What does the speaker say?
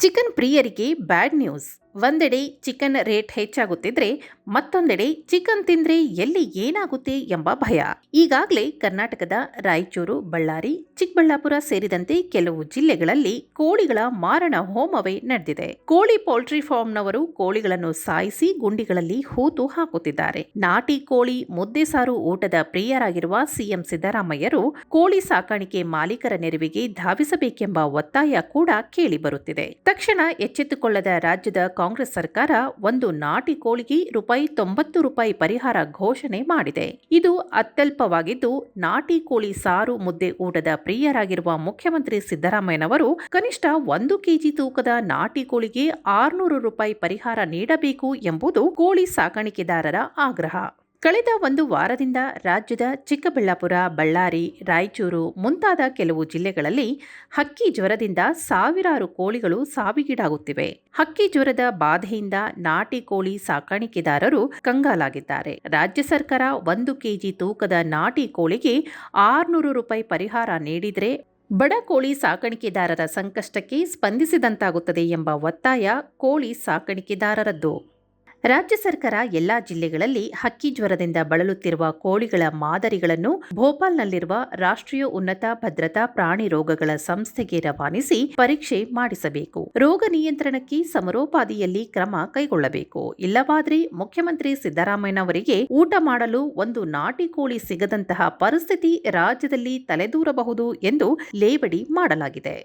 Chicken ಪ್ರಿಯರಿಗೆ bad news. ಒಂದೆಡೆ chicken rate ಹೆಚ್ಚಾಗುತ್ತಿದ್ರೆ ಮತ್ತೊಂದೆಡೆ ಚಿಕನ್ ತಿಂದ್ರೆ ಎಲ್ಲಿ ಏನಾಗುತ್ತೆ ಎಂಬ ಭಯ. ಈಗಾಗಲೇ ಕರ್ನಾಟಕದ ರಾಯಚೂರು, ಬಳ್ಳಾರಿ, ಚಿಕ್ಕಬಳ್ಳಾಪುರ ಸೇರಿದಂತೆ ಕೆಲವು ಜಿಲ್ಲೆಗಳಲ್ಲಿ ಕೋಳಿಗಳ ಮಾರಣ ಹೋಮವೇ ನಡೆದಿದೆ. ಕೋಳಿ ಪೌಲ್ಟ್ರಿ ಫಾರ್ಮ್ನವರು ಕೋಳಿಗಳನ್ನು ಸಾಯಿಸಿ ಗುಂಡಿಗಳಲ್ಲಿ ಹೂತು ಹಾಕುತ್ತಿದ್ದಾರೆ. ನಾಟಿ ಕೋಳಿ, ಮುದ್ದೆ ಸಾರು ಊಟದ ಪ್ರಿಯರಾಗಿರುವ ಸಿಎಂ ಸಿದ್ದರಾಮಯ್ಯರು ಕೋಳಿ ಸಾಕಾಣಿಕೆ ಮಾಲೀಕರ ನೆರವಿಗೆ ಧಾವಿಸಬೇಕೆಂಬ ಒತ್ತಾಯ ಕೂಡ ಕೇಳಿಬರುತ್ತಿದೆ. ತಕ್ಷಣ ಎಚ್ಚೆತ್ತುಕೊಳ್ಳದ ರಾಜ್ಯದ ಕಾಂಗ್ರೆಸ್ ಸರ್ಕಾರ ಒಂದು ನಾಟಿ ಕೋಳಿಗೆ ರೂಪಾಯಿ ತೊಂಬತ್ತು ರೂಪಾಯಿ ಪರಿಹಾರ ಘೋಷಣೆ ಮಾಡಿದೆ. ಇದು ಅತ್ಯಲ್ಪವಾಗಿದ್ದು, ನಾಟಿ ಕೋಳಿ ಸಾರು ಮುದ್ದೆ ಊಟದ ಪ್ರಿಯರಾಗಿರುವ ಮುಖ್ಯಮಂತ್ರಿ ಸಿದ್ದರಾಮಯ್ಯನವರು ಕನಿಷ್ಠ ಒಂದು ಕೆಜಿ ತೂಕದ ನಾಟಿ ಕೋಳಿಗೆ ಆರುನೂರು ರೂಪಾಯಿ ಪರಿಹಾರ ನೀಡಬೇಕು ಎಂಬುದು ಕೋಳಿ ಸಾಕಾಣಿಕೆದಾರರ ಆಗ್ರಹ. ಕಳೆದ ಒಂದು ವಾರದಿಂದ ರಾಜ್ಯದ ಚಿಕ್ಕಬಳ್ಳಾಪುರ, ಬಳ್ಳಾರಿ, ರಾಯಚೂರು ಮುಂತಾದ ಕೆಲವು ಜಿಲ್ಲೆಗಳಲ್ಲಿ ಹಕ್ಕಿ ಜ್ವರದಿಂದ ಸಾವಿರಾರು ಕೋಳಿಗಳು ಸಾವಿಗೀಡಾಗುತ್ತಿವೆ. ಹಕ್ಕಿ ಜ್ವರದ ಬಾಧೆಯಿಂದ ನಾಟಿ ಕೋಳಿ ಸಾಕಾಣಿಕೆದಾರರು ಕಂಗಾಲಾಗಿದ್ದಾರೆ. ರಾಜ್ಯ ಸರ್ಕಾರ ಒಂದು ಕೆಜಿ ತೂಕದ ನಾಟಿ ಕೋಳಿಗೆ ಆರುನೂರು ರೂಪಾಯಿ ಪರಿಹಾರ ನೀಡಿದರೆ ಬಡ ಕೋಳಿ ಸಾಕಾಣಿಕೆದಾರರ ಸಂಕಷ್ಟಕ್ಕೆ ಸ್ಪಂದಿಸಿದಂತಾಗುತ್ತದೆ ಎಂಬ ಒತ್ತಾಯ ಕೋಳಿ ಸಾಕಾಣಿಕೆದಾರರದ್ದು. ರಾಜ್ಯ ಸರ್ಕಾರ ಎಲ್ಲಾ ಜಿಲ್ಲೆಗಳಲ್ಲಿ ಹಕ್ಕಿ ಜ್ವರದಿಂದ ಬಳಲುತ್ತಿರುವ ಕೋಳಿಗಳ ಮಾದರಿಗಳನ್ನು ಭೋಪಾಲ್ನಲ್ಲಿರುವ ರಾಷ್ಟ್ರೀಯ ಉನ್ನತ ಭದ್ರತಾ ಪ್ರಾಣಿ ರೋಗಗಳ ಸಂಸ್ಥೆಗೆ ರವಾನಿಸಿ ಪರೀಕ್ಷೆ ಮಾಡಿಸಬೇಕು. ರೋಗ ನಿಯಂತ್ರಣಕ್ಕೆ ಸಮರೋಪಾದಿಯಲ್ಲಿ ಕ್ರಮ ಕೈಗೊಳ್ಳಬೇಕು. ಇಲ್ಲವಾದರೆ ಮುಖ್ಯಮಂತ್ರಿ ಸಿದ್ದರಾಮಯ್ಯನವರಿಗೆ ಊಟ ಮಾಡಲು ಒಂದು ನಾಟಿ ಕೋಳಿ ಸಿಗದಂತಹ ಪರಿಸ್ಥಿತಿ ರಾಜ್ಯದಲ್ಲಿ ತಲೆದೂರಬಹುದು ಎಂದು ಲೇವಡಿ ಮಾಡಲಾಗಿದೆ.